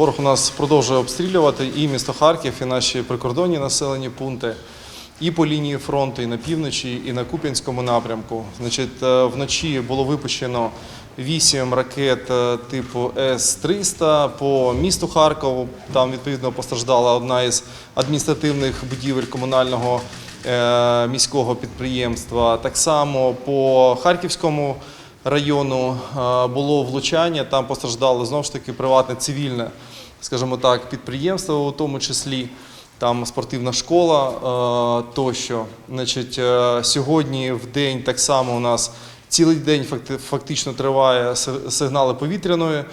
ворог у нас продовжує обстрілювати і місто Харків, і наші прикордонні населені пункти, і по лінії фронту, і на півночі, і на Куп'янському напрямку. Значить, е, вночі було випущено вісім ракет е, типу С-300 по місту Харкову. Там відповідно постраждала одна із адміністративних будівель комунального е, міського підприємства. Так само по Харківському району е, було влучання. Там постраждало знову ж таки приватне цивільне, скажімо так, підприємство, у тому числі. Там спортивна школа е, тощо. Значить, е, сьогодні в день так само у нас цілий день фактично триває сигнали повітряної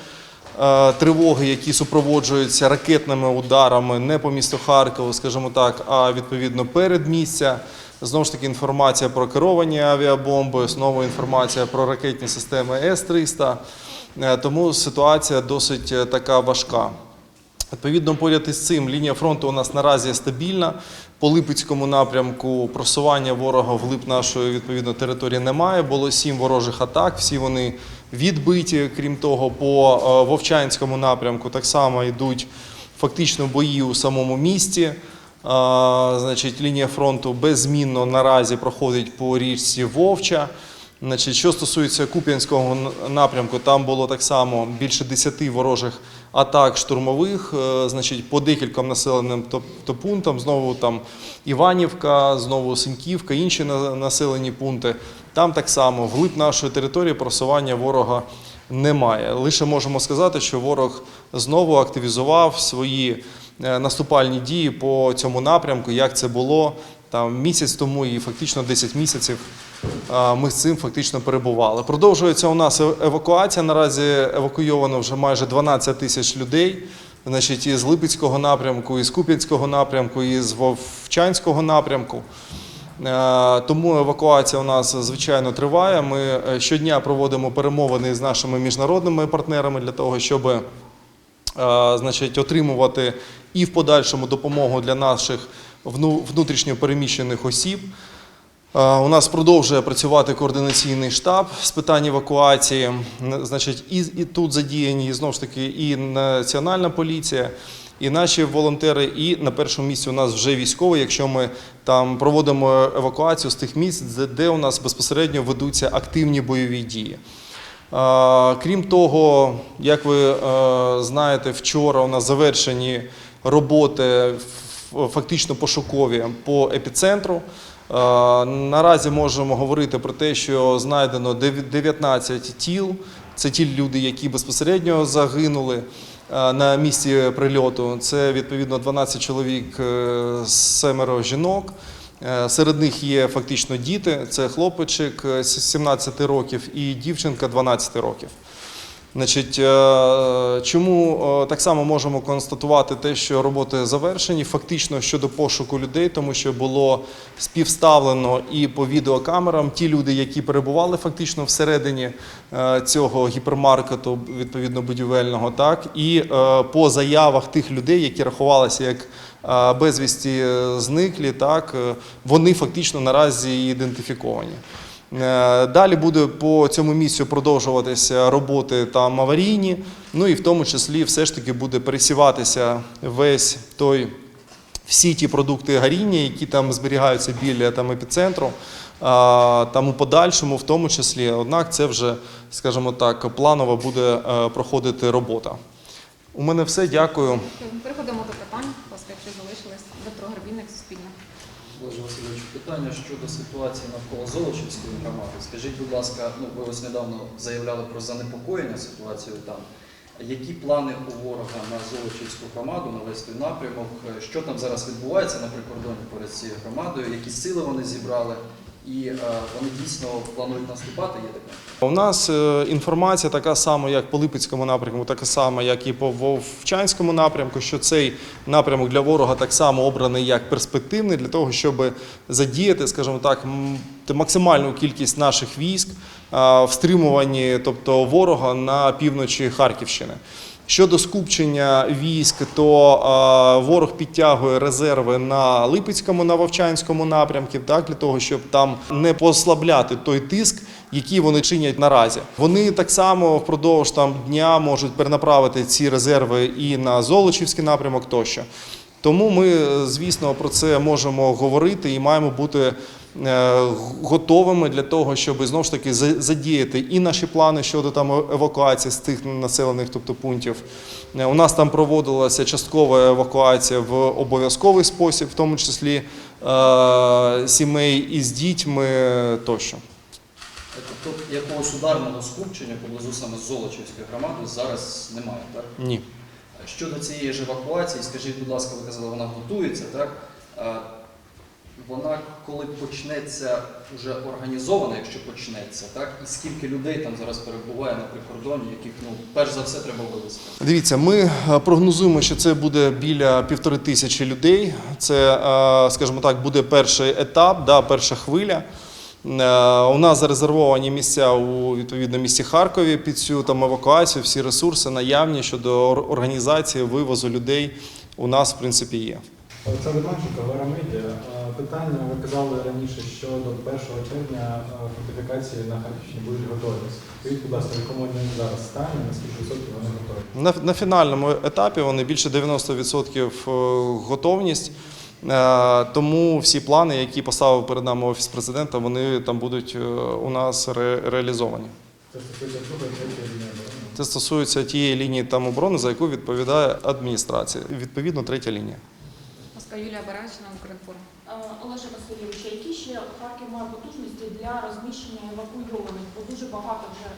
тривоги, які супроводжуються ракетними ударами не по місту Харкову, скажімо так, а відповідно перед місця. Знову ж таки, інформація про керовані авіабомби, знову інформація про ракетні системи С-300. Е, Тому ситуація досить е, така важка. Відповідно, поряд із цим лінія фронту у нас наразі стабільна. По Липецькому напрямку просування ворога вглиб нашої відповідно території немає. Було сім ворожих атак. Всі вони відбиті. Крім того, по е, Вовчанському напрямку так само йдуть фактично бої у самому місті. Значить, лінія фронту беззмінно наразі проходить по річці Вовча. Значить, що стосується Куп'янського напрямку, там було так само більше 10 ворожих атак штурмових, е, значить, по декільком населеним пунктам. Знову там Іванівка, знову Синьківка, інші населені пункти. Там так само вглиб нашої території просування ворога немає. Лише можемо сказати, що ворог знову активізував свої наступальні дії по цьому напрямку, як це було там місяць тому і фактично 10 місяців ми з цим фактично перебували. Продовжується у нас е- евакуація. Наразі евакуйовано вже майже 12 тисяч людей. Значить, із Липецького напрямку, із Куп'янського напрямку, із Вовчанського напрямку. Е, Тому евакуація у нас звичайно триває. Ми е, щодня проводимо перемовини з нашими міжнародними партнерами для того, щоб е, значить, отримувати і в подальшому допомогу для наших вну- внутрішньо переміщених осіб. Е, У нас продовжує працювати координаційний штаб з питань евакуації. Значить, і, і тут задіяні знову ж таки і національна поліція, і наші волонтери. І на першому місці у нас вже військові, якщо ми там проводимо евакуацію з тих місць, де у нас безпосередньо ведуться активні бойові дії. Крім того, як ви е, знаєте, вчора у нас завершені роботи фактично пошукові по епіцентру. Е, Наразі можемо говорити про те, що знайдено дев- 19 тіл. Це ті люди, які безпосередньо загинули е, на місці прильоту. Це відповідно 12 чоловік, семеро жінок. Е, Серед них є фактично діти. Це хлопчик е, 17 років і дівчинка 12 років. Значить, е, чому е, так само можемо констатувати те, що роботи завершені фактично щодо пошуку людей, тому що було співставлено і по відеокамерам ті люди, які перебували фактично всередині е, цього гіпермаркету, відповідно будівельного, так і е, по заявах тих людей, які рахувалися як е, безвісті е, зниклі, так е, вони фактично наразі ідентифіковані. Е, Далі буде по цьому місцю продовжуватися роботи там аварійні. Ну і в тому числі все ж таки буде пересіватися весь той. Всі ті продукти горіння, які там зберігаються біля там, епіцентру, там у подальшому, в тому числі, однак це вже, скажімо так, планово буде проходити робота. У мене все, дякую. Переходимо до питань, будь ласка, якщо залишились. Дмитро Грабінник, Суспільне. Олеже Васильович, питання щодо ситуації навколо Золочівської громади. Скажіть, будь ласка, ну ви ось недавно заявляли про занепокоєння ситуацією там. Які плани у ворога на Золочівську громаду, на весь той напрямок? Що там зараз відбувається на прикордоні перед цією громадою? Які сили вони зібрали? І е, вони дійсно планують наступати? Є таке? У нас е, інформація така сама, як по Липецькому напрямку, така сама, як і по Вовчанському напрямку, що цей напрямок для ворога так само обраний як перспективний для того, щоб задіяти, скажімо так, максимальну кількість наших військ в стримуванні, тобто ворога на півночі Харківщини. Щодо скупчення військ, то ворог підтягує резерви на Липецькому, на Вовчанському напрямку, так для того, щоб там не послабляти той тиск, які вони чинять наразі. Вони так само впродовж там дня можуть перенаправити ці резерви і на Золочівський напрямок тощо. Тому ми, е, звісно, про це можемо говорити і маємо бути е, готовими для того, щоб знову ж таки задіяти і наші плани щодо там евакуації з тих населених тобто, пунктів. Е, У нас там проводилася часткова евакуація в обов'язковий спосіб, в тому числі е, сімей із дітьми тощо. Тобто якогось ударного скупчення поблизу саме Золочівської громади зараз немає, так? Ні. Щодо цієї ж евакуації, скажіть, будь ласка, ви казали, вона готується, так? Вона коли почнеться вже організована, якщо почнеться, так? І скільки людей там зараз перебуває на прикордоні, яких ну перш за все треба вивезти? Дивіться, ми е, прогнозуємо, що це буде біля півтори тисячі людей. Це, е, скажімо так, буде перший етап, да, перша хвиля. Е, У нас зарезервовані місця у відповідно місті Харкові під цю там евакуацію. Всі ресурси наявні щодо організації вивозу людей. У нас в принципі є. Олександр Манченко, Гора Медіа. Е, Питання ви казали раніше, що до 1 червня е, фортифікації на Харківщині будуть готові. Скажіть, будь ласка, якому вони зараз стані, на скільки відсотків вони готові? На, на фінальному етапі вони більше 90% готовність. Е, Тому всі плани, які поставив перед нами офіс президента, вони там будуть е, у нас ре- реалізовані. Це стосується тієї лінії там оборони, за яку відповідає адміністрація. Відповідно, третя лінія. Юлія Барачна, Укрінформ. Е, Олеже Васильовичу, які ще Харків має потужності для розміщення евакуйованих? Бо дуже багато вже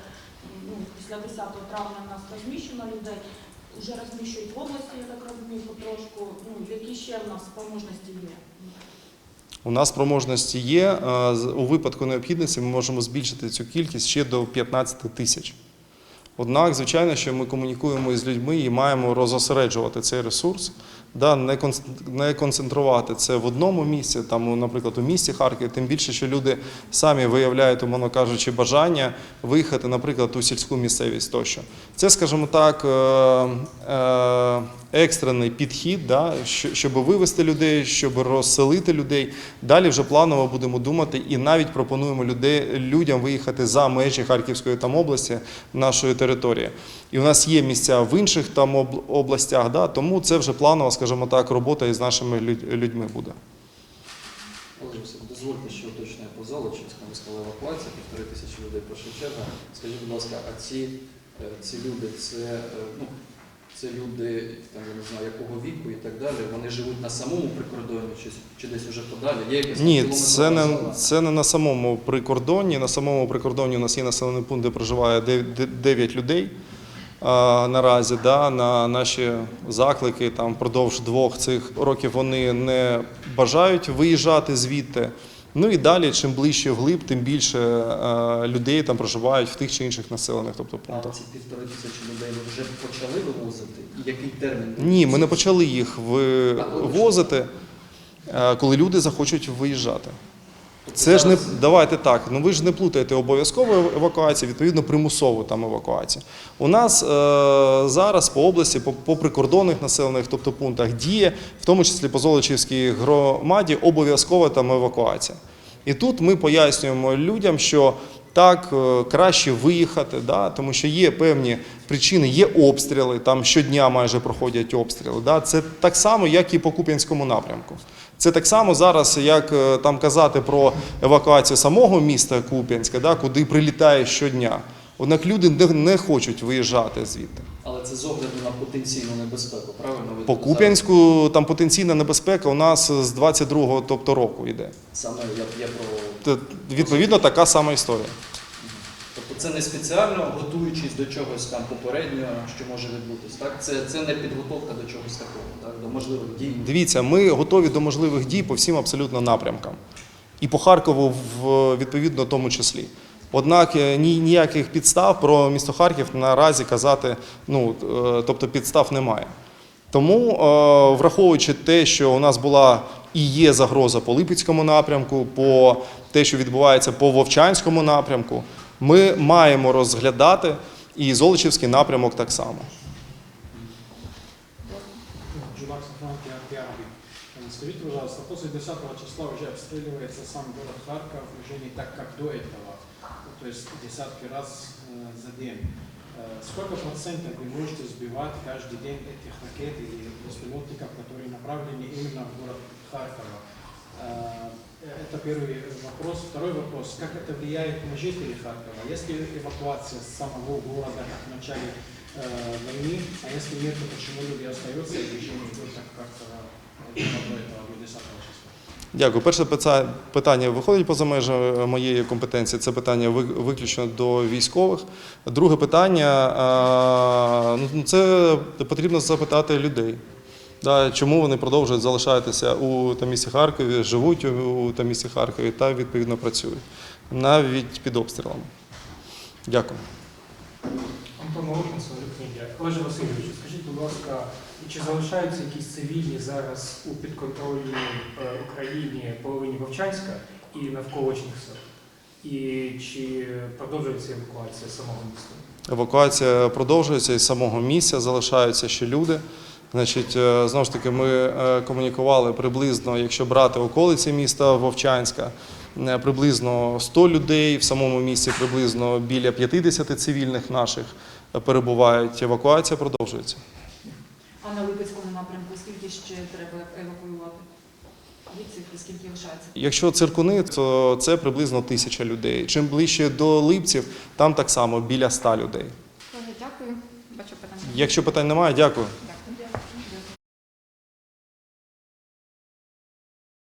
ну, після 10 травня в нас розміщено людей. Вже розміщують в області, я так розумію, потрошку. Ну, які ще в нас спроможності є? У нас спроможності є. Е, У випадку необхідності ми можемо збільшити цю кількість ще до 15 тисяч. Однак, звичайно, що ми комунікуємо із людьми і маємо розосереджувати цей ресурс, да, не концентрувати це в одному місці, там, наприклад, у місті Харків, тим більше, що люди самі виявляють, умовно кажучи, бажання виїхати, наприклад, у сільську місцевість тощо. Це, скажімо так, е, е, екстрений підхід, да, щоб вивести людей, щоб розселити людей. Далі вже планово будемо думати і навіть пропонуємо людей, людям виїхати за межі Харківської там області, нашої території. І у нас є місця в інших там областях, да, тому це вже планова, скажімо так, робота із нашими людьми буде. Дозвольте, що уточнює по Золочівському, ви сказали евакуація, півтори тисячі людей перша черга. Скажіть, будь ласка, а ці, е, ці люди, це, е, ну, це люди, там, я не знаю, якого віку і так далі, вони живуть на самому прикордоні чи, чи десь уже подалі? Є якась Ні, це не, зона? це не на самому прикордонні. На самому прикордонні у нас є населений пункт, де проживає 9 людей. А, наразі да, на наші заклики там впродовж двох цих років вони не бажають виїжджати звідти. Ну і далі, чим ближче вглиб, тим більше е, людей там проживають в тих чи інших населених тобто, А пунктах. ці півтори тисячі людей ви вже почали вивозити? І який термін? Ні, ми не почали їх вивозити, е, коли люди захочуть виїжджати. Це ж не давайте так. Ну ви ж не плутаєте обов'язкову евакуацію, відповідно примусову там евакуацію. У нас е, зараз по області, по, по прикордонних населених, тобто пунктах, діє, в тому числі по Золочівській громаді, обов'язкова там евакуація. І тут ми пояснюємо людям, що так е, краще виїхати, да, тому що є певні причини, є обстріли, там щодня майже проходять обстріли. Да. Це так само, як і по Куп'янському напрямку. Це так само зараз, як е, там казати про евакуацію самого міста Куп'янська, да, куди прилітає щодня. Однак люди не, не хочуть виїжджати звідти. Але це з огляду на потенційну небезпеку, правильно? Ви По Куп'янську там потенційна небезпека у нас з 22-го тобто, року йде. Саме я, я про Відповідно, така сама історія. Тобто це не спеціально готуючись до чогось там попереднього, що може відбутись. Так? Це, це не підготовка до чогось такого, так? до можливих дій. Дивіться, ми готові до можливих дій по всім абсолютно напрямкам. І по Харкову в відповідно тому числі. Однак е, ні, ніяких підстав про місто Харків наразі казати, ну е, тобто підстав немає. Тому, е, враховуючи те, що у нас була і є загроза по Липецькому напрямку, по те, що відбувається по Вовчанському напрямку, ми маємо розглядати і Золочівський напрямок так само. Сафранки Антиарби. Скажите, пожалуйста, после 10 числа уже обстреливается сам город Харьков, уже не так, как до этого. то есть десятки раз э, за день. Э, Сколько процентов вы можете сбивать каждый день этих ракет или беспилотников, которые направлены именно в город Харькова? Э, Это первый вопрос. Второй вопрос. Как это влияет на жителей Харькова? Если эвакуация с самого города, в начале э, войны, а если нет, то почему люди остаются и движение идет так, как э, было до этого, до 10 числа? Дякую. Перше питання виходить поза межі моєї компетенції. Це питання виключно до військових. Друге питання ну, це потрібно запитати людей. Да, чому вони продовжують залишатися у місті Харкові, живуть у, та місті Харкові та відповідно працюють навіть під обстрілами. Дякую. Антон Волошин, Солодик Олеже Васильовичу, скажіть, будь ласка, чи залишаються якісь цивільні зараз у підконтрольній е, Україні половині Вовчанська і навколишніх сел? І чи продовжується евакуація самого міста? Евакуація продовжується із самого місця, залишаються ще люди. Значить, е, знову ж таки, ми е, комунікували приблизно, якщо брати околиці міста Вовчанська, приблизно 100 людей, в самому місті приблизно біля 50 цивільних наших перебувають. Евакуація продовжується. А на Липецькому напрямку скільки ще треба евакуювати? Скільки лишається? Якщо циркуни, то це приблизно тисяча людей. Чим ближче до Липців, там так само біля ста людей. Дякую. Бачу питання. Якщо питань немає, дякую.